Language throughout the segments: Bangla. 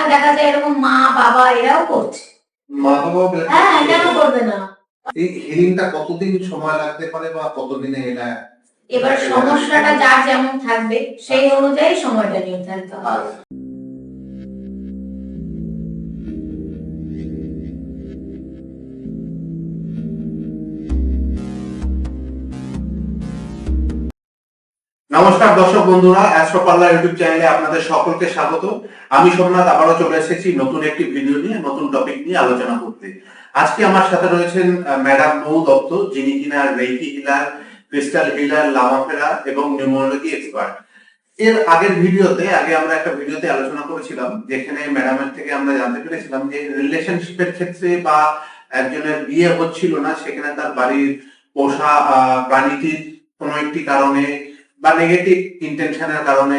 সময় দেখা যায় এরকম মা বাবা এরাও করছে। মা বাবা হ্যাঁ কেন করবে না? এই হিলিংটা কতদিন সময় লাগতে পারে বা কতদিনে এটা এবার সমস্যাটা যার যেমন থাকবে সেই অনুযায়ী সময়টা নির্ধারিত হবে। নমস্কার দর্শক বন্ধুরা অ্যাস্ট্রো পার্লার ইউটিউব চ্যানেলে আপনাদের সকলকে স্বাগত। আমি সোমনাথ, আবারও চলে এসেছি নতুন একটি ভিডিও নিয়ে, নতুন টপিক নিয়ে আলোচনা করতে। আজকে আমার সাথে রয়েছেন ম্যাডাম মৌ দত্ত, যিনি কিনা রেইকি হিলার ক্রিস্টাল হিলার লামাফেরা এবং নিউমোলজি এক্সপার্ট এর আগের ভিডিওতে আগে আমরা একটা ভিডিওতে আলোচনা করেছিলাম, যেখানে ম্যাডামের থেকে আমরা জানতে পেরেছিলাম যে রিলেশনশিপের ক্ষেত্রে বা একজনের বিয়ে হচ্ছিল না, সেখানে তার বাড়ির পোষা প্রাণীটির কোনো একটি কারণে বা নেগেটিভ ইন্টেনশনের কারণে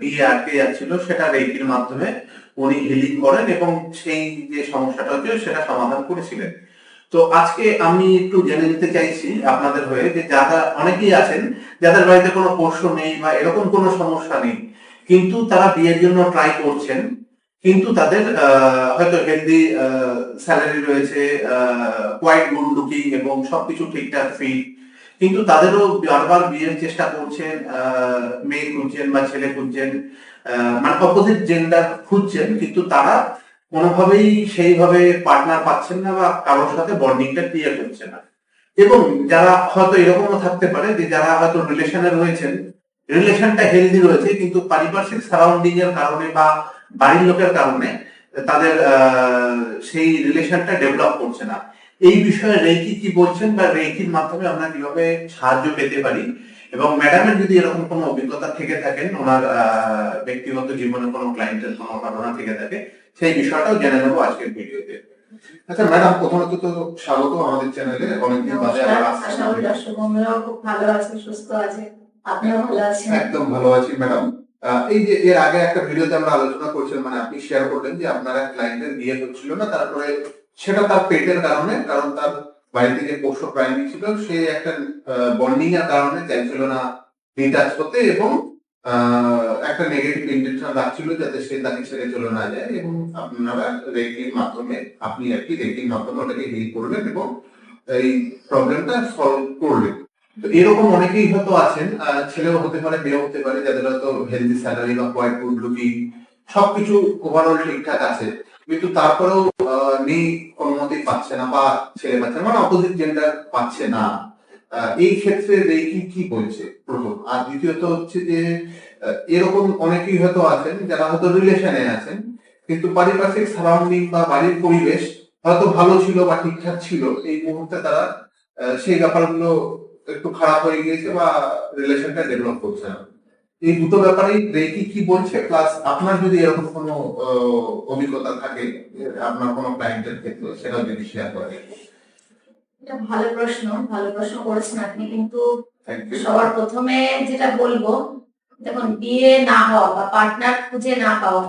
বিয়ে আটকে যাচ্ছিল সেটা রেকির মাধ্যমে উনি হিলিং করেন এবং সেই যে সমস্যাটা হচ্ছে সেটা সমাধান করেছিলেন। তো আজকে আমি একটু জেনে নিতে চাইছি আপনাদের হয়ে যে যারা, অনেকেই আছেন, যাদের বাড়িতে কোনো পোষ্য নেই বা এরকম কোনো সমস্যা নেই, কিন্তু তারা বিয়ের জন্য ট্রাই করছেন, কিন্তু তাদের হয়তো হেলদি স্যালারি রয়েছে কোয়াইট গুড লুকিং এবং সবকিছু ঠিকঠাক ফিট কিন্তু তাদেরও বারবার বিয়ের চেষ্টা করছেন মেয়ে খুঁজছেন বা ছেলে খুঁজছেন মানে অপোজিট জেন্ডার খুঁজছেন, কিন্তু তারা কোনোভাবেই সেইভাবে পার্টনার পাচ্ছেন না বা কারোর সাথে বন্ডিংটা ক্লিয়ার হচ্ছে না। এবং যারা হয়তো এরকমও থাকতে পারে যে যারা হয়তো রিলেশনে রয়েছেন রিলেশনটা হেলদি রয়েছে, কিন্তু পারিপার্শ্বিক সারাউন্ডিং এর কারণে বা বাড়ির লোকের কারণে তাদের সেই রিলেশনটা ডেভেলপ করছে না। এই বিষয়ে রেকি কি বলছেন বা রেকির মাধ্যমে আমরা কীভাবে সাহায্য পেতে পারি? এবং ম্যাডামের যদি এরকম কোনো অভিজ্ঞতা থেকে থাকেন ওনার ব্যক্তিগত জীবনে কোনো ক্লায়েন্টের কোনো ঘটনা থেকে থাকে সেই বিষয়টাও জেনে নেব আজকের ভিডিওতে। আচ্ছা ম্যাডাম প্রথমত তো স্বাগত আমাদের চ্যানেলে। অনেকদিন বাদে আবার নমস্কার, আশা করি আসছেন খুব ভালো আছে সুস্থ আছে। আপনিও ভালো আছেন? একদম ভালো আছি ম্যাডাম। এই যে এর আগে একটা ভিডিওতে আমরা আলোচনা করছিলাম মানে আপনি শেয়ার করলেন যে আপনার ক্লায়েন্টের বিয়ে হচ্ছিল না তারপরে সেটা তার পেটের কারণে, কারণ তার বাড়িতে থেকে পোষ্য প্রাণী ছিল, সে একটা বন্ডিং এর কারণে চাইছিল না ডিটাচ হতে এবং একটা নেগেটিভ ইন্টেনশন রাখছিল যাতে সে তাকে ছেড়ে চলে না যায় এবং আপনারা রেকির মাধ্যমে, আপনি আর কি রেকির মাধ্যমে ওটাকে হিল করলেন এবং এই প্রবলেমটা সলভ করলেন। তো এরকম অনেকেই হয়তো আছেন ছেলেও হতে পারে, মেয়েও হতে পারে, যাদের হয়তো হেলদি স্যালারি বা কোয়াইট গুড লুকিং সবকিছু ওভারঅল ঠিকঠাক আছে। কিন্তু তারপরেও পাচ্ছে না বা ছেলে পাচ্ছে না মানে অপোজিট জেন্ডার পাচ্ছে না। এই ক্ষেত্রে রেকি কি বলছে? প্রথম। আর দ্বিতীয়ত হচ্ছে যে এরকম অনেকেই হয়তো আছেন যারা হয়তো রিলেশনে আছেন, কিন্তু পারিপার্শ্বিক, সারাউন্ডিং বা বাড়ির পরিবেশ হয়তো ভালো ছিল বা ঠিকঠাক ছিল। এই মুহূর্তে তারা সেই ব্যাপারগুলো একটু খারাপ হয়ে গিয়েছে বা রিলেশনটা ডেভেলপ করছে না। এই দুটো ব্যাপারেই রেকি কি বলছে? প্লাস আপনার যদি এরকম কোনো অভিজ্ঞতা থাকে আপনার কোনো ক্লায়েন্টের ক্ষেত্রে সেটা যদি শেয়ার করেন এটা ভালো প্রশ্ন ভালো প্রশ্ন করেছেন আপনি কিন্তু সবার প্রথমে যেটা বলব দেখুন বিয়ে না হওয়া বা পার্টনার খুঁজে না পাওয়া।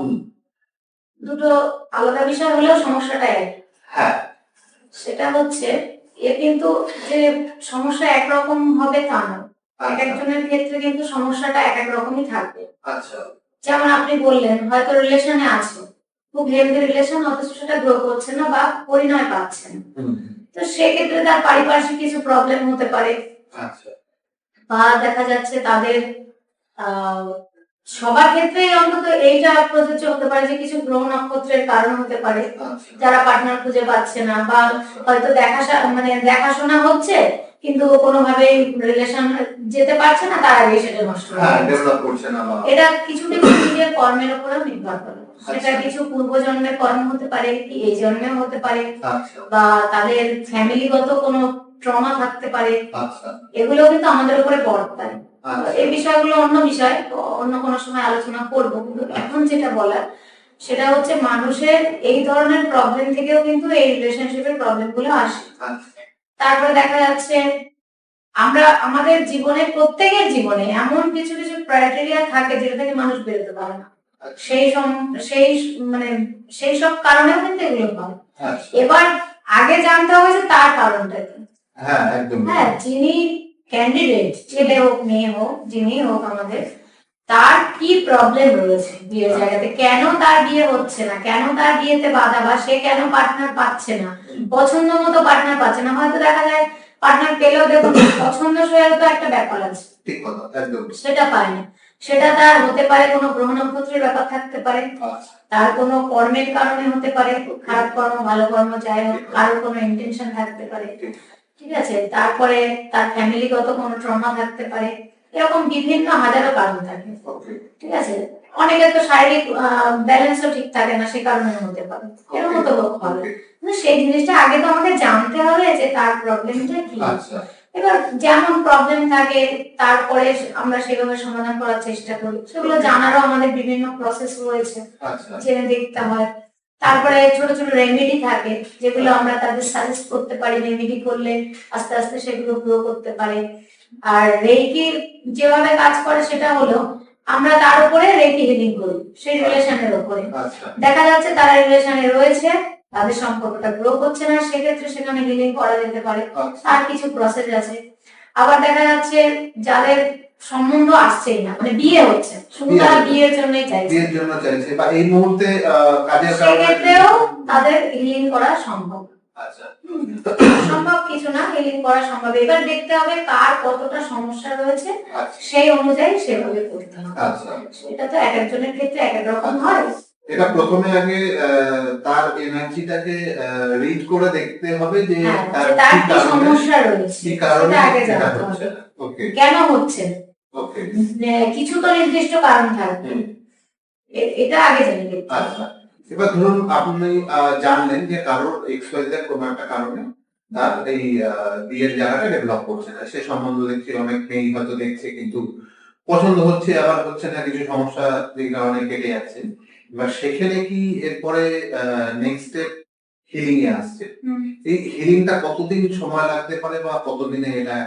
দুটো আলাদা বিষয় হলেও সমস্যাটা এক। হ্যাঁ। সেটা হচ্ছে এ কিন্তু যে সমস্যা একরকম হবে তা না এক আচ্ছা। একজনের ক্ষেত্রে কিন্তু সমস্যাটা এক এক রকমই থাকবে। আচ্ছা। যেমন আপনি বললেন হয়তো রিলেশনে আছে। খুব হেলদি রিলেশন অথচ সেটা গ্রো করছে না বা পরিণয় পাচ্ছে না। তো সেক্ষেত্রে তার পারিপার্শ্বিক কিছু প্রবলেম হতে পারে। আচ্ছা। বা দেখা যাচ্ছে তাদের সবার ক্ষেত্রেই অন্তত এইটা প্রযোজ্য হতে পারে যে কিছু গ্রহ নক্ষত্রের কারণ হতে পারে। আচ্ছা। যারা পার্টনার খুঁজে পাচ্ছে না বা হয়তো দেখা মানে দেখাশোনা হচ্ছে কিন্তু কোনোভাবেই রিলেশন যেতে পারছে না তার আগে সেটা নষ্ট হয়ে হ্যাঁ। ডেভেলপ করছে না এটা নিজের কর্মের উপরেও নির্ভর করে। সেটা আচ্ছা। কিছু পূর্বজন্মের কর্ম হতে পারে কি এই জন্মেও হতে পারে আচ্ছা। বা তাদের ফ্যামিলিগত কোনো ট্রমা থাকতে পারে। আচ্ছা। এগুলো কিন্তু আমাদের উপরে বর্তায় পারে এই বিষয়গুলো অন্য বিষয় অন্য কোনো সময় আলোচনা করব কিন্তু এখন যেটা বলার সেটা হচ্ছে মানুষের এই ধরনের প্রবলেম থেকেও কিন্তু এই রিলেশনশিপের প্রবলেমগুলো আসে। তারপরে দেখা যাচ্ছে আমরা আমাদের জীবনে প্রত্যেকের জীবনে এমন কিছু কিছু ক্রাইটেরিয়া থাকে যেটা থেকে মানুষ বেরোতে পারে না। সেই সম- সেই মানে সেই সব কারণে কিন্তু এগুলো হয়। আচ্ছা। এবার আগে জানতে হবে যে তার কারণটা কি। হ্যাঁ হ্যাঁ যিনি ক্যান্ডিডেট ছেলে হোক মেয়ে হোক যিনি হোক আমাদের তার কি প্রবলেম রয়েছে বিয়ের জায়গাতে? কেন তার বিয়ে হচ্ছে না? কেন তার বিয়েতে বাধা বা সে কেন পার্টনার পাচ্ছে না? পছন্দ মতো পার্টনার পাচ্ছে না। হয়তো দেখা যায় পার্টনার পেলেও দেখুন পছন্দ সয়ের তো একটা ব্যাপার আছে। ঠিক কথা একদম। সেটা পায় না সেটা তার হতে পারে কোনো গ্রহ নক্ষত্রের ব্যাপার থাকতে পারে। আচ্ছা। তার কোনো কর্মের কারণে হতে পারে খারাপ কর্ম ভালো কর্ম যাই হোক কারোর কোনো ইন্টেনশন থাকতে পারে। ঠিক আছে? তারপরে তার ফ্যামিলিগত কোনো ট্রমা থাকতে পারে। এরকম বিভিন্ন হাজারো কারণ থাকে। ঠিক আছে? অনেকের তো শারীরিক ব্যালেন্সও ঠিক থাকে না সে কারণে হতে পারে। এরকম তো হবে কিন্তু সেই জিনিসটা আগে তো আমাকে জানতে হবে যে তার প্রবলেমটা কি। আচ্ছা। এবার যেমন প্রবলেম থাকে তারপরে আমরা সেভাবে সমাধান করার চেষ্টা করি। সেগুলো জানারও আমাদের বিভিন্ন প্রসেস রয়েছে। আচ্ছা। জেনে দেখতে হয়। তারপরে ছোট ছোট রেমেডি থাকে যেগুলো আমরা তাদের সাজেস্ট করতে পারি। রেমেডি করলে আস্তে আস্তে সেগুলো গ্রো করতে পারে। আর রেকি যেভাবে কাজ করে সেটা হলো আমরা তার উপরে রেকি হিলিং করি সেই রিলেশনের উপরে। আচ্ছা দেখা যাচ্ছে তারা রিলেশনে রয়েছে তাদের সম্পর্কটা গ্রো করছে না সেক্ষেত্রে সেখানে হিলিং করা যেতে পারে। আচ্ছা। তার কিছু প্রসেস আছে। আবার দেখা যাচ্ছে যাদের সম্বন্ধ আসছেই না মানে বিয়ে হচ্ছে শুধু তারা বিয়ের জন্যই চাইছে। বিয়ের জন্য চাইছে বা এই মুহূর্তে কাজের কারণে তাদের হিলিং করা সম্ভব। আচ্ছা। সম্ভব কিছু না হিলিং করা সম্ভব। এবার দেখতে হবে কার কতটা সমস্যা রয়েছে আচ্ছা। সেই অনুযায়ী সেভাবে করতে হবে। আচ্ছা। এটা তো এক একজনের ক্ষেত্রে এক এক রকম হয়। এটা প্রথমে আগে তার এনার্জিটাকে রিড করে দেখতে হবে যে হ্যাঁ তার কি সমস্যা রয়েছে। কি কারণে আগে এটা হচ্ছে। ওকে কেন হচ্ছে? ওকে কিছু তো নির্দিষ্ট কারণ থাকবে। এটা আগে জেনে দেখতে হবে। এবার ধরুন আপনি জানলেন যে কারোর এক্স ওয়াই জেড কোনো একটা কারণে তার এই বিয়ের জায়গাটা ডেভেলপ করছে না। সে সম্বন্ধ দেখছে অনেক মেয়ে হয়তো দেখছে কিন্তু পছন্দ হচ্ছে আবার হচ্ছে না কিছু সমস্যা যে কারণে কেটে যাচ্ছে। এবার সেখানে কি এরপরে নেক্সট স্টেপ হিলিং এ আসছে। এই হিলিংটা কতদিন সময় লাগতে পারে বা কতদিনে এটা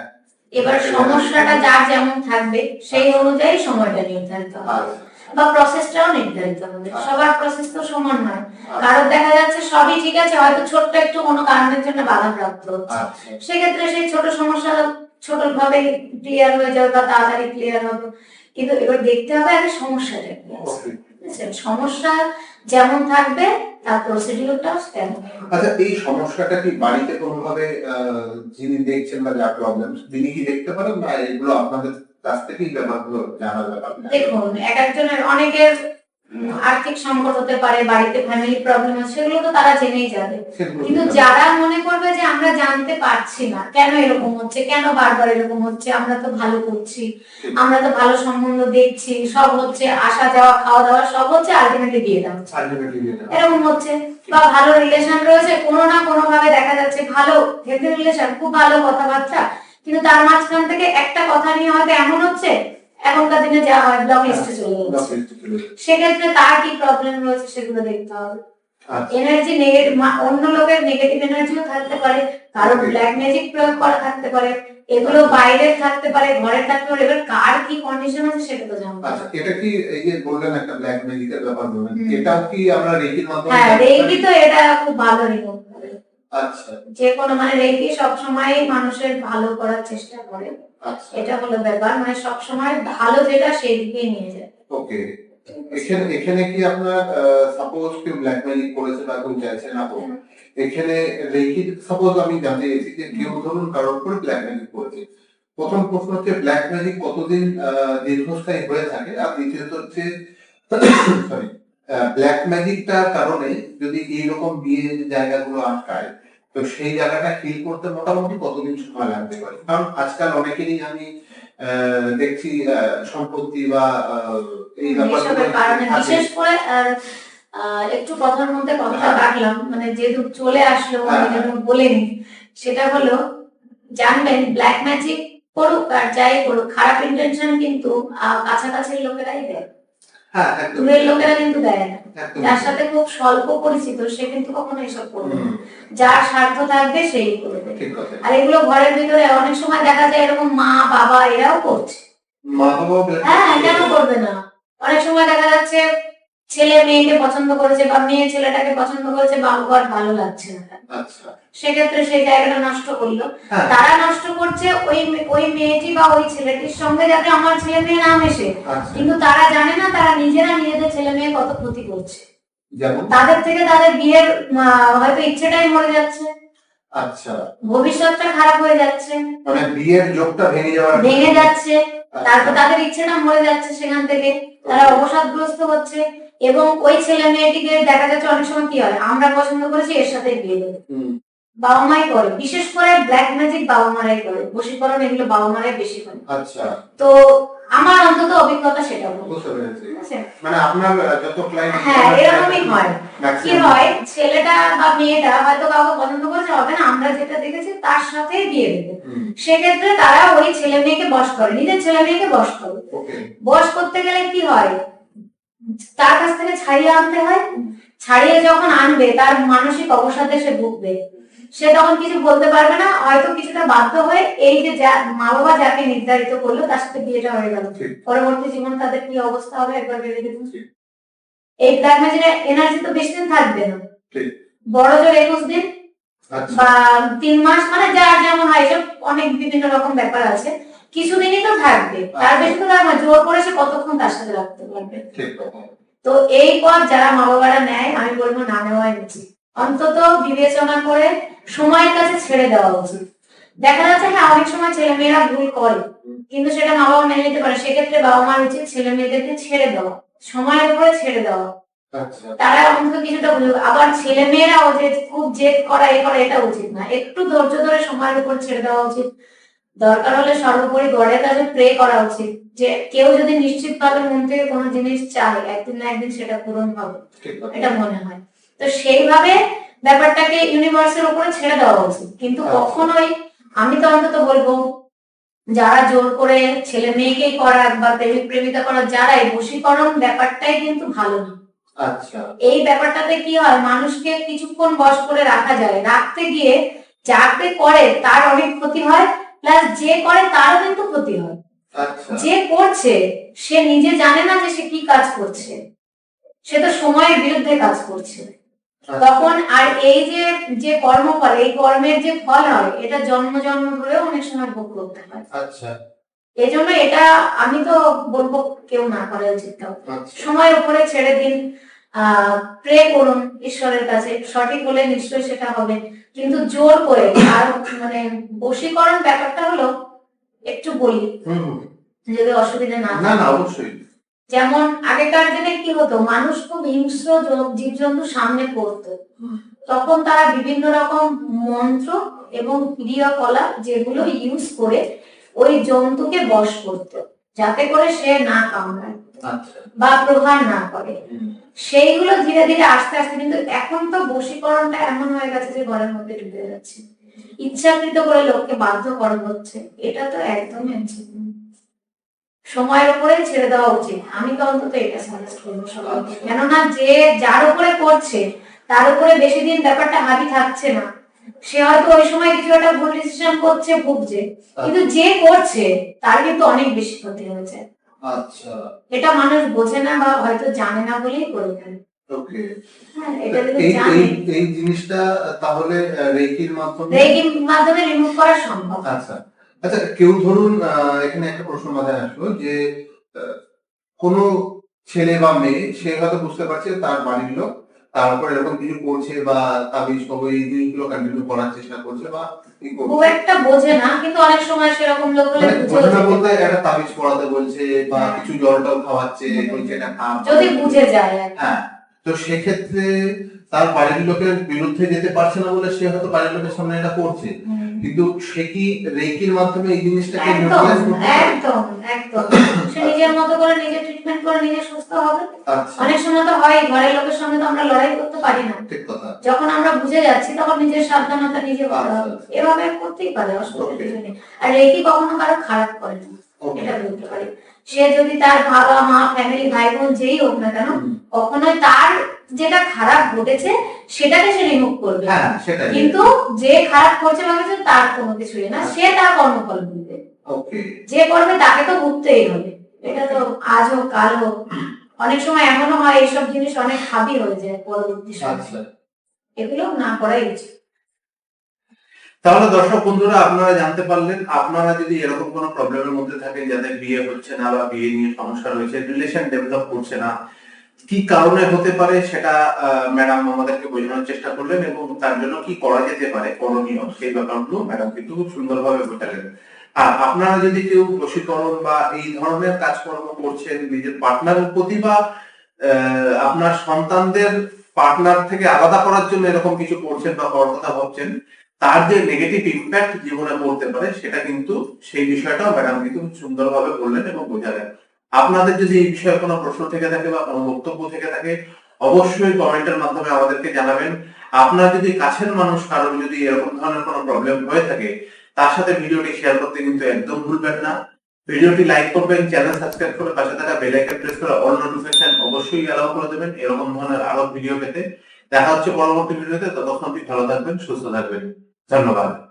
এবার সমস্যাটা যার যেমন থাকবে সেই অনুযায়ী সময়টা নির্ধারিত হবে। আচ্ছা, বা প্রসেসটাও নির্ধারিত হবে। সবার প্রসেস তো সমান নয়। কারোর দেখা যাচ্ছে সবই ঠিক আছে হয়তো ছোট্ট একটু কোনো কারণের জন্য বাধাপ্রাপ্ত হচ্ছে। আচ্ছা। সেক্ষেত্রে সেই ছোট সমস্যা ছোট ভাবে ক্লিয়ার হয়ে যাবে বা তাড়াতাড়ি ক্লিয়ার হবে। কিন্তু এবার দেখতে হবে আগে সমস্যাটা কি আছে। সমস্যা যেমন থাকবে তার প্রসিডিউরটাও তেমন আচ্ছা এই সমস্যাটা কি বাড়িতে কোনোভাবে যিনি দেখছেন বা যা প্রবলেম তিনি কি দেখতে পারেন বা এগুলো আপনাদের কাছ থেকেই ব্যাপারগুলো জানা যাবে দেখুন এক একজনের অনেকের আর্থিক সংকট হতে পারে বাড়িতে ফ্যামিলি প্রবলেম আছে সেগুলো তো তারা জেনেই যাবে। কিন্তু যারা মনে করবে যে আমরা জানতে পারছি না কেন এরকম হচ্ছে কেন বারবার এরকম হচ্ছে আমরা তো ভালো করছি আমরা তো ভালো সম্বন্ধ দেখছি সব হচ্ছে আসা যাওয়া খাওয়া দাওয়া সব হচ্ছে আলটিমেটলি বিয়ে হচ্ছে এরকম হচ্ছে। বা ভালো রিলেশন রয়েছে কোনো না কোনো ভাবে দেখা যাচ্ছে ভালো হেলদি রিলেশন খুব ভালো কথাবার্তা কিন্তু তার মাঝখান থেকে একটা কথা নিয়ে হয়তো এমন হচ্ছে এখনকার দিনে যা হয় ব্লক লিস্টে চলে যাচ্ছে। সেক্ষেত্রে তার কি প্রবলেম রয়েছে সেগুলো দেখতে হবে। আচ্ছা, এনার্জি নেগেটিভ অন্য লোকের নেগেটিভ এনার্জিও থাকতে পারে কারও ব্ল্যাক ম্যাজিক প্রয়োগ করা থাকতে পারে এগুলো বাইরের থাকতে পারে ঘরের থাকতে পারে এবার কার কি কন্ডিশন আছে সেটা তো জানতে আচ্ছা এটা কি এই যে বললেন একটা ব্ল্যাক ম্যাজিকের ব্যাপার বললেন। এটাও কি আমরা রেকির মাধ্যমে হ্যাঁ রেকি তো এটা খুব ভালো আচ্ছা যে কোনো মানে রেকি সবসময় মানুষের ভালো করার চেষ্টা করে। আচ্ছা। এটা হলো ব্যাপার। মানে সবসময় ভালো যেটা সেই দিকেই নিয়ে যায়। ওকে। এখানে এখানে কি আপনার সাপোজ কেউ ব্ল্যাক ম্যাজিক করেছে বা কেউ চাইছে না হোক এখানে রেকি সাপোজ আমি জানতে চাইছি যে কেউ ধরুন কারোর উপরে ব্ল্যাক ম্যাজিক করেছে। প্রথম প্রশ্ন হচ্ছে ব্ল্যাক ম্যাজিক কতদিন দীর্ঘস্থায়ী হয়ে থাকে? আর দ্বিতীয়ত হচ্ছে সরি ব্ল্যাক ম্যাজিকটার কারণে যদি এইরকম বিয়ের জায়গাগুলো আটকায় তো সেই জায়গাটা হিল করতে মোটামুটি কতদিন সময় লাগতে পারে কারণ আজকাল অনেকেরই আমি দেখছি সম্পত্তি বা এই বিশেষ করে আহ, একটু কথার মধ্যে কথাটা হ্যাঁ। রাখলাম মানে যেহেতু চলে আসলো হ্যাঁ। বলিনি সেটা হলো জানবেন ব্ল্যাক ম্যাজিক করুক আর যাই করুক খারাপ ইন্টেনশন কিন্তু কাছাকাছির লোকেরাই দেয় দূরের লোকেরা কিন্তু দেয় না। যার সাথে খুব স্বল্প পরিচিত সে কিন্তু কখনো এসব করবে না। যার স্বার্থ থাকবে সেই করবে। আর এগুলো ঘরের ভিতরে অনেক সময় দেখা যায় এরকম মা বাবা এরাও করছে। হ্যাঁ কেন করবে না? অনেক সময় দেখা যাচ্ছে ছেলে মেয়েকে পছন্দ করেছে বা মেয়ে ছেলেটাকে পছন্দ করেছে বা ওর ভালো লাগছে না আচ্ছা। সেক্ষেত্রে সেই জায়গাটা নষ্ট করল। হ্যাঁ। তারা নষ্ট করছে ওই ওই মেয়েটি বা ওই ছেলেটির সঙ্গে যাতে আমার ছেলে মেয়ে না মেশে। আচ্ছা। কিন্তু তারা জানে না তারা নিজেরা নিজেদের ছেলে মেয়ে কত ক্ষতি করছে। তাদের থেকে তাদের বিয়ের হয়তো ইচ্ছেটাই মরে যাচ্ছে। আচ্ছা। ভবিষ্যৎটা খারাপ হয়ে যাচ্ছে। মানে বিয়ের যোগটা ভেঙে যাওয়ার ভেঙে যাচ্ছে। তারপর আচ্ছা, তাদের ইচ্ছেটা মরে যাচ্ছে সেখান থেকে। তারা অবসাদগ্রস্ত হচ্ছে। এবং ওই ছেলে মেয়েটিকে দেখা যাচ্ছে অনেক সময় কি হয় আমরা পছন্দ করেছি এর সাথে বিয়ে দেবো। বাবা মাই করে বিশেষ করে ব্ল্যাক ম্যাজিক বাবা মারাই করে বশীকরণ এগুলো বাবা মারাই বেশি করে। আচ্ছা। তো আমার অন্তত অভিজ্ঞতা সেটা? মানে আপনার যত ক্লায়েন্ট হ্যাঁ এরকমই হয়। কি হয় ছেলেটা বা মেয়েটা হয়তো কাউকে পছন্দ করেছে হবে না আমরা যেটা দেখেছি তার সাথেই বিয়ে দেবে। সেক্ষেত্রে তারা ওই ছেলে মেয়েকে বস করে নিজের ছেলে মেয়েকে বস করে। বস করতে গেলে কি হয় তার কাছ থেকে ছাড়িয়ে আনতে হয়। ছাড়িয়ে যখন আনবে তার মানসিক অবসাদে সে ভুগবে। সে তখন কিছু বলতে পারবে না হয়তো কিছুটা বাধ্য হয়ে এই যে মা বাবা যাকে নির্ধারিত করল তার সাথে বিয়েটা হয়ে গেল। পরবর্তী জীবন তাদের কি অবস্থা হবে একবার ভেবে দেখুন। এই ব্ল্যাক ম্যাজিকের এনার্জি তো বেশি দিন থাকবে না। বড় জোর একুশ দিন আচ্ছা। বা তিন মাস মানে যার যেমন হয় অনেক বিভিন্ন রকম ব্যাপার আছে। কিছুদিনই তো থাকবে। তার আচ্ছা। বেশি তো না। জোর করে সে কতক্ষণ তার সাথে রাখতে পারবে? তো এই পথ যারা মা বাবারা নেয় আমি বলব না নেওয়াই উচিত। অন্তত বিবেচনা করে সময়ের কাছে ছেড়ে দেওয়া উচিত। দেখা যাচ্ছে হ্যাঁ অনেক সময় ছেলে মেয়েরা ভুল করে কিন্তু সেটা মা বাবা মেনে নিতে পারে। সেক্ষেত্রে বাবা মার উচিত ছেলে মেয়েদেরকে ছেড়ে দেওয়া সময়ের উপরে ছেড়ে দেওয়া। আচ্ছা। তারা অন্তত কিছুটা বুঝবে আবার ছেলে মেয়েরাও যে খুব জেদ করা এ করা এটা উচিত না। একটু ধৈর্য ধরে সময়ের উপর ছেড়ে দেওয়া উচিত। দরকার হলে সর্বোপরি গডের কাছে প্রে করা উচিত যে কেউ যদি নিশ্চিত ভাবে মন থেকে কোনো জিনিস চায় একদিন না একদিন সেটা পূরণ হবে এটা মনে হয়। তো সেইভাবে ব্যাপারটাকে ইউনিভার্সের উপরে ছেড়ে দেওয়া উচিত। কিন্তু আচ্ছা। কখনোই আমি তো অন্তত বলব যারা জোর করে ছেলে মেয়েকেই করার বা প্রেমিক প্রেমিকা করার যারাই বশীকরণ ব্যাপারটাই কিন্তু ভালো না। আচ্ছা। এই ব্যাপারটাতে কি হয় মানুষকে কিছুক্ষণ বশ করে রাখা যায়। রাখতে গিয়ে যাকে করে তার অনেক ক্ষতি হয় প্লাস যে করে তারও কিন্তু ক্ষতি হয়। আচ্ছা। যে করছে সে নিজে জানে না যে সে কি কাজ করছে। সে তো সময়ের বিরুদ্ধে কাজ করছে। আচ্ছা। তখন আর এই যে যে কর্ম করে এই কর্মের যে ফল হয় এটা জন্ম জন্ম ধরেও অনেক সময় ভোগ করতে হয়। আচ্ছা। এই জন্য এটা আমি তো বলব কেউ না করা উচিত। সময়ের উপরে ছেড়ে দিন। আহ প্রে করুন ঈশ্বরের কাছে। সঠিক হলে নিশ্চয়ই সেটা হবে। কিন্তু জোর করে আর মানে বশীকরণ ব্যাপারটা হলো একটু বলি। যদি অসুবিধা না না না অবশ্যই। যেমন আগেকার দিনে কি হতো মানুষ খুব হিংস্র জীবজন্তু সামনে পড়তো। তখন তারা বিভিন্ন রকম মন্ত্র এবং ক্রিয়াকলাপ যেগুলো ইউজ করে ওই জন্তুকে বশ করতো যাতে করে সে না কামড়ায়। বা প্রহার না করে। সেইগুলো ধীরে ধীরে আস্তে আস্তে কিন্তু এখন তো বশীকরণটা এমন হয়ে গেছে যে ঘরের মধ্যে ঢুকে যাচ্ছে। ইচ্ছাকৃত করে লোককে বাধ্য করা হচ্ছে। এটা তো একদমই সময়ের উপরে ছেড়ে দেওয়া উচিত। আমি তো অন্তত এটা সাজেস্ট করব সবাইকে। কেননা যে যার উপরে করছে, তার উপরে বেশি দিন ব্যাপারটা হাবি থাকছে না। সে হয়তো ওই সময় কিছু একটা ভুল ডিসিশন করছে, ভুগছে। কিন্তু যে করছে, তার কিন্তু অনেক বেশি ক্ষতি হয়েছে। এটা মানুষ বোঝে না বা হয়তো জানে না বলেই করে হ্যাঁ, এই জিনিসটা তাহলে রেকির মাধ্যমে রেগির মাধ্যমে রিমুভ করা সম্ভব। আচ্ছা। আচ্ছা কেউ ধরুন এখানে একটা প্রশ্ন মাথায় আসলো যে কোনো ছেলে বা মেয়ে সে হয়তো বুঝতে পারছে তার বাড়ির লোক তারপর এরকম কিছু করছে বা তাবিজ কবে এই জিনিসগুলো কন্টিনিউ করার চেষ্টা করছে বা খুব একটা বোঝে না কিন্তু অনেক সময় সেরকম লোক হলে মানে বোঝে না বলতে। একটা তাবিজ পড়াতে বলছে বা হ্যাঁ। কিছু জল টল খাওয়াচ্ছে বলছে এটা খা যদি বুঝে যায়। হ্যাঁ তো সেক্ষেত্রে তার বাড়ির লোকের বিরুদ্ধে যেতে পারছে না বলে সে হয়তো বাড়ির লোকের সামনে এটা করছে। কিন্তু সে কি রেকির মাধ্যমে এই জিনিসটাকে একদম? একদম সে নিজের মতো করে নিজে ট্রিটমেন্ট করে নিজে সুস্থ হবে। আচ্ছা। অনেক সময় তো হয় ঘরের লোকের সঙ্গে তো আমরা লড়াই করতে পারি না। ঠিক কথা। যখন আমরা বুঝে যাচ্ছি তখন নিজের সাবধানতা নিজে করতে হবে। আচ্ছা। এভাবে করতেই পারে অসুবিধা আর রেকি কখনো কারও খারাপ করে না। এটা বলতে পারি। সে যদি তার বাবা মা ফ্যামিলি ভাই বোন যেই হোক না কেন কখনোই তার যেটা খারাপ ঘটেছে সেটাকে সে রিমুভ করবে হ্যাঁ কিন্তু যে খারাপ করছে ভাবেছে তার কোনো কিছুই না। সে তার কর্মফল ওকে যে করবে তাকে তো ভুগতেই হবে। এটা তো আজ হোক কাল হোক। অনেক সময় এমনও হয় এইসব জিনিস অনেক হাবি হয়ে যায় পরবর্তী সময়। আচ্ছা। এগুলো না করাই উচিত। তাহলে দর্শক বন্ধুরা, আপনারা জানতে পারলেন, আপনারা যদি এরকম কোনো প্রবলেমের মধ্যে থাকেন যাদের বিয়ে হচ্ছে না বা বিয়ে নিয়ে সমস্যা রয়েছে রিলেশন ডেভেলপ করছে না, কি কারণে হতে পারে সেটা ম্যাডাম আমাদেরকে বোঝানোর চেষ্টা করলেন এবং তার জন্য কি করা যেতে পারে করণীয় সেই ব্যাপারগুলো ম্যাডাম কিন্তু খুব সুন্দরভাবে বোঝালেন। আর আপনারা যদি কেউ বশীকরণ বা এই ধরনের কাজকর্ম করছেন, নিজের পার্টনারের প্রতি বা আপনার সন্তানদের পার্টনার থেকে আলাদা করার জন্য এরকম কিছু করছেন বা করার কথা ভাবছেন তার যে নেগেটিভ ইম্প্যাক্ট জীবনে পড়তে পারে, সেটা কিন্তু সেই বিষয়টাও ম্যাডাম কিন্তু সুন্দরভাবে বললেন এবং বোঝালেন। আপনাদের যদি এই বিষয়ে কোনো প্রশ্ন থেকে থাকে বা কোনো বক্তব্য থেকে থাকে, অবশ্যই কমেন্টের মাধ্যমে আমাদেরকে জানাবেন। আপনার যদি কাছের মানুষ কারোর যদি এরকম ধরনের কোনো প্রবলেম হয়ে থাকে, তার সাথে ভিডিওটি শেয়ার করতে কিন্তু একদম ভুলবেন না। ভিডিওটি লাইক করবেন চ্যানেল সাবস্ক্রাইব করে পাশে থাকা বেল আইকন প্রেস করে অল নোটিফিকেশন অবশ্যই অ্যালাউ করে দেবেন, এরকম ধরনের আরও ভিডিও পেতে। দেখা হচ্ছে পরবর্তী ভিডিওতে। ততক্ষণ ভালো থাকবেন সুস্থ থাকবেন। ধন্যবাদ।